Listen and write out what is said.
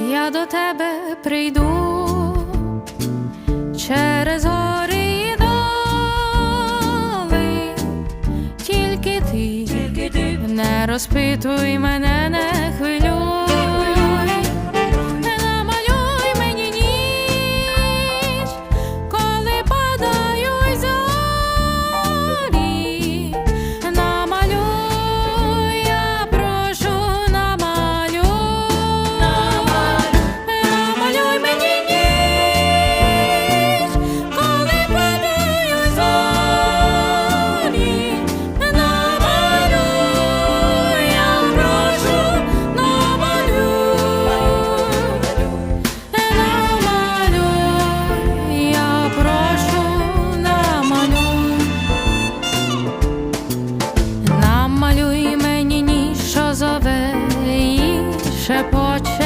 я до тебе прийду через гори і доли, тільки ти, не розпитуй мене, не. шепоче.